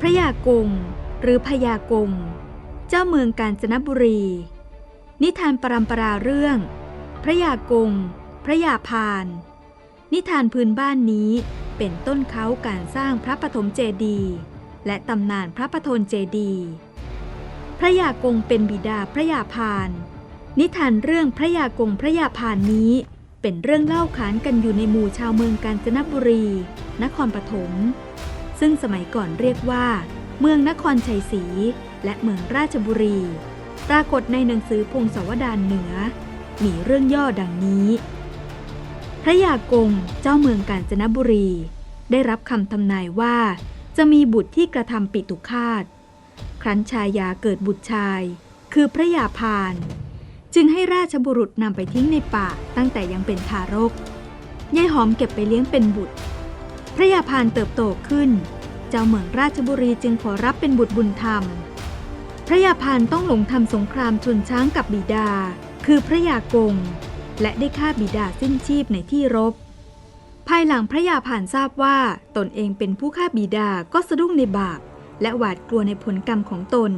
พระยากงหรือพญากงเจ้าเมืองกาญจนบุรี นิทานปรำปราเรื่อง พระยากงพระยาพาน นิทานพื้นบ้านนี้เป็นต้นเขาการสร้างพระปฐมเจดีย์และตำนานพระปฐนเจดีย์พระยากงเป็นบิดาพระยาพาน นิทานเรื่องพระยากงพระยาพานนี้ เป็นเรื่องเล่าขานกันอยู่ในหมู่ชาวเมืองกาญจนบุรี นครปฐม ซึ่งสมัยก่อนเรียกว่า เมืองนครชัยศรีและเมืองราชบุรี ปรากฏในหนังสือพงศาวดารเหนือ มีเรื่องย่อดังนี้ พระยากงเจ้าเมืองกาญจนบุรี ได้รับคำทำนายว่า จะมีบุตรที่กระทำปิตุคาต ครั้นชายาเกิดบุตรชาย คือพระยาพาน จึงให้ราชบุรุษนำไปทิ้งในป่าตั้งแต่ยังเป็นทารกยายหอมเก็บไปเลี้ยงเป็นบุตร พระยาพานเติบโตขึ้น เจ้าเมืองราชบุรีจึงขอรับเป็นบุตรบุญธรรม พระยาพานต้องหลงทำสงครามชนช้างกับบิดา คือพระยากง และได้ฆ่าบิดาสิ้นชีพในที่รบ ภายหลังพระยาพานทราบว่าตนเองเป็นผู้ฆ่าบิดาก็สะดุ้งในบาป และหวาดกลัวในผลกรรมของตน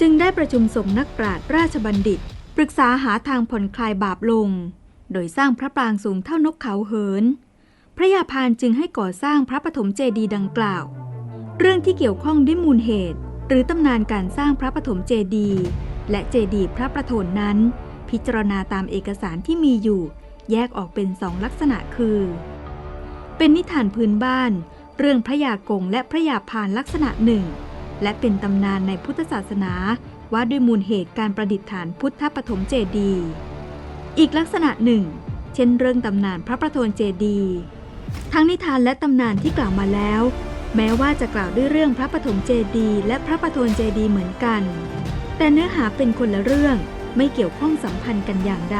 จึงได้ประชุมสงนักปราชญ์ราชบัณฑิต ปรึกษาหาทางผ่อนคลายบาปลง โดยสร้างพระปรางสูงเท่านกเขาเหิน พระยาพานจึงให้ก่อสร้างพระปฐมเจดีย์ดังกล่าว เรื่องที่เกี่ยวข้องด้วยมูลเหตุ หรือตำนานการสร้างพระปฐมเจดีย์และเจดีย์พระประโถนนั้น พิจารณาตามเอกสารที่มีอยู่ แยกออกเป็นสองลักษณะคือ เป็นนิทานพื้นบ้าน เรื่องพระยากงและพระยาพานลักษณะหนึ่งและเป็นตำนานในพุทธศาสนา ว่าด้วยมูลเหตุการประดิษฐานพุทธปฐมเจดีย์อีกลักษณะหนึ่ง เช่นเรื่องตำนานพระประโทนเจดีย์ทั้งนิทานและตำนานที่กล่าวมาแล้ว แม้ว่าจะกล่าวด้วยเรื่องพระปฐมเจดีย์และพระประโทนเจดีย์เหมือนกัน แต่เนื้อหาเป็นคนละเรื่องไม่เกี่ยวข้องสัมพันธ์กันอย่างใด